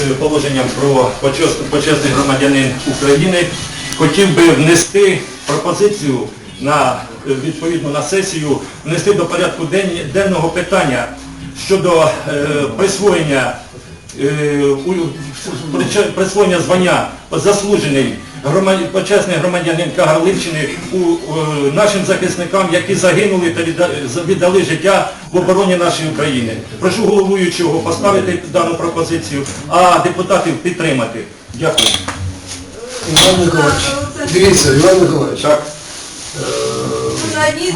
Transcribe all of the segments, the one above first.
е, положенням про почесний, громадянин України, хотів би внести пропозицію на е, відповідно на сесію, внести до порядку денного питання щодо е, присвоєння присвоєння звання заслужений почесний громадянин Кагарличини у нашим захисникам, які загинули та віддали життя в обороні нашої України. Прошу головуючого поставити дану пропозицію, а депутатів підтримати. Дякую. Іван Миколаївич, дивіться, Іван Миколаївич, Так.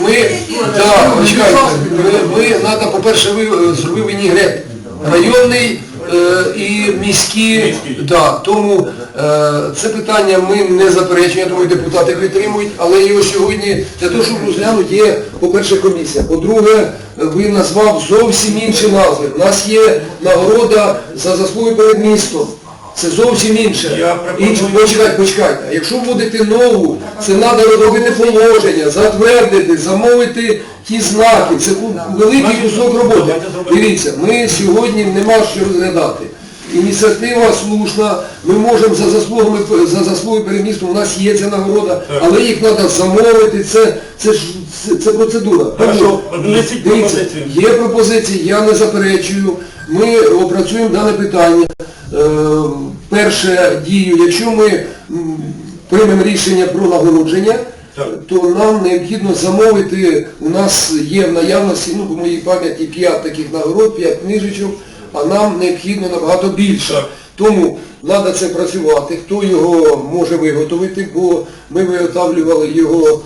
ми, так, почекайте, ми, ми, треба, по-перше, ви е, зробив вінігрет районний е, і міські. Да, тому е, це питання ми не заперечуємо, я думаю, депутати підтримують, але його сьогодні, для того, щоб розглянути, є, по-перше, комісія. По-друге, ви назвав зовсім інші назви. У нас є нагорода за заслуги перед містом. Це зовсім інше. Інше. Почекайте, почекайте. А Якщо вводити нову, це треба розробити положення, затвердити, замовити ті знаки. Це великий кусок роботи. Дивіться, ми сьогодні нема що розглядати. Ініціатива слушна, ми можемо за заслугами за заслуги перед містом, у нас є ця нагорода, але їх треба замовити, це, це ж це, це процедура. Тому, дивіться. Є пропозиції, я не заперечую. Ми опрацюємо дане питання. Е, перше дію, якщо ми приймемо рішення про нагородження, то нам необхідно замовити, у нас є в наявності, ну, по моїй пам'яті, 5 таких нагород, 5 книжечок, а нам необхідно набагато більше. Тому треба це працювати, хто його може виготовити, бо ми виготовлювали його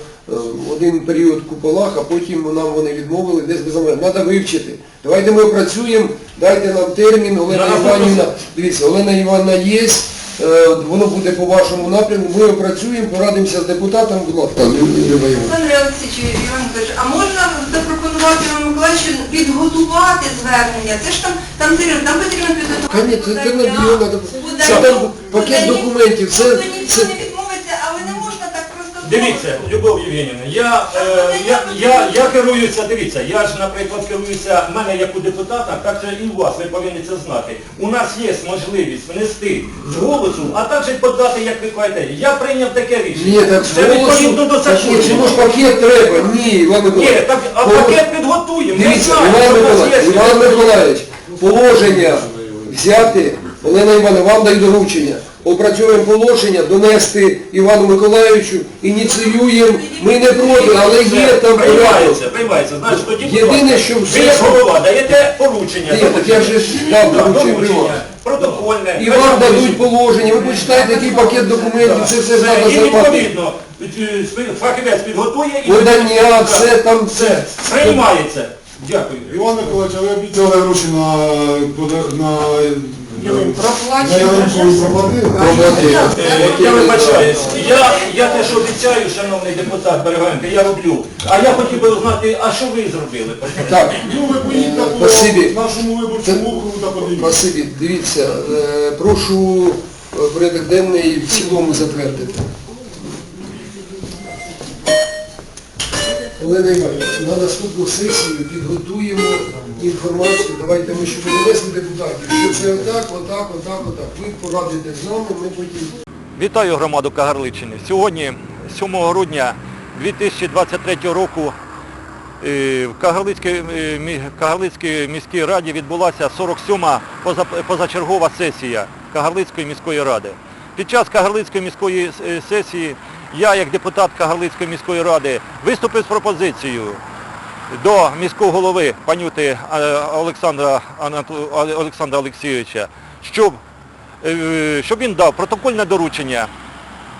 один період в куполах, а потім нам вони відмовили, десь без. Треба вивчити. Давайте ми опрацюємо, дайте нам термін, Олена На Іванівна, дивіться, Олена Іванівна є, е, воно буде по вашому напрямку, ми опрацюємо, порадимося з депутатом, будь ласка. Олександр Олексійович, Іван Миколаївич, а можна запропонувати Івану Миколаївичу підготувати звернення? Це ж там, там серйозно, там потрібно підготувати Конечно, це там пакет документів, це- це- Дивіться, Любов Євгенівна, я, е, я, я, я керуюся, дивіться, я ж, наприклад, керуюся, в мене як у депутата, так же і у вас, ви повинні це знати. У нас є можливість внести з голосу, а також подати, як ви кажете. Я прийняв таке Ні, рішення. так з Це відповідно до так, ні, чому ж пакет треба? Ні, Іван Ні, Миколаївич. так, а Пол- пакет підготуємо. Дивіться, Іван що у нас Миколаївич, є. Іван Миколаївич, положення взяти, Олена Івановна, вам даю доручення. Опрацюємо положення, донести Івану Миколаївичу, ініціюємо. Ми не проти, але є там порядок. Приймається, приймається. Значить, тоді, будь Єдине, що ви все- голова даєте поручення. Ні, так я ж дав доручення приймав. протокольне. І вам дадуть положення, ви почитаєте, який пакет документів, це все треба і відповідно, е, фахівець підготує і... Подання, все там, все. Приймається. Дякую. Іван Миколаївич, а ви обіцяли гроші на, пода- на, Е, Я теж Я, я те, що обіцяю, шановний депутат Береганка, я роблю. А я хотів би узнати, а що ви зробили? Так, Ну, ви поїдьте по нашому виборчому округу та подивіться. Спасибі. Дивіться, е, прошу е, порядок денний в цілому затвердити. Олена на наступну сесію підготуємо інформацію. Давайте ми ще донесли депутатів, що це отак, отак, отак, отак. Ви порадите з нами, ми потім... Вітаю громаду Кагарличини. Сьогодні, 7 грудня 2023 року, е, в Кагарлицькій, е, Кагарлицькій міській раді відбулася 47-ма позачергова сесія Кагарлицької міської ради. Під час Кагарлицької міської е, сесії я, як депутат Кагарлицької міської ради, виступив з пропозицією до міського голови панюти е, Олександра, Олександра Олексійовича, щоб, е, щоб він дав протокольне доручення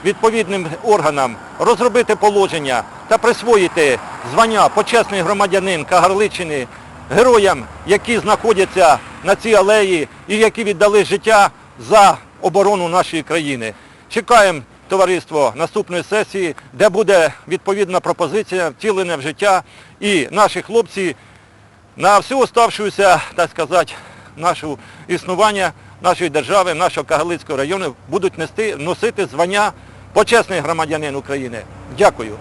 відповідним органам розробити положення та присвоїти звання почесний громадянин Кагарличини героям, які знаходяться на цій алеї і які віддали життя за оборону нашої країни. Чекаємо товариство наступної сесії, де буде відповідна пропозиція втілення в життя і наші хлопці на всю оставшуюся, так сказати, нашу існування нашої держави, нашого Кагалицького району будуть нести, носити звання почесний громадянин України. Дякую.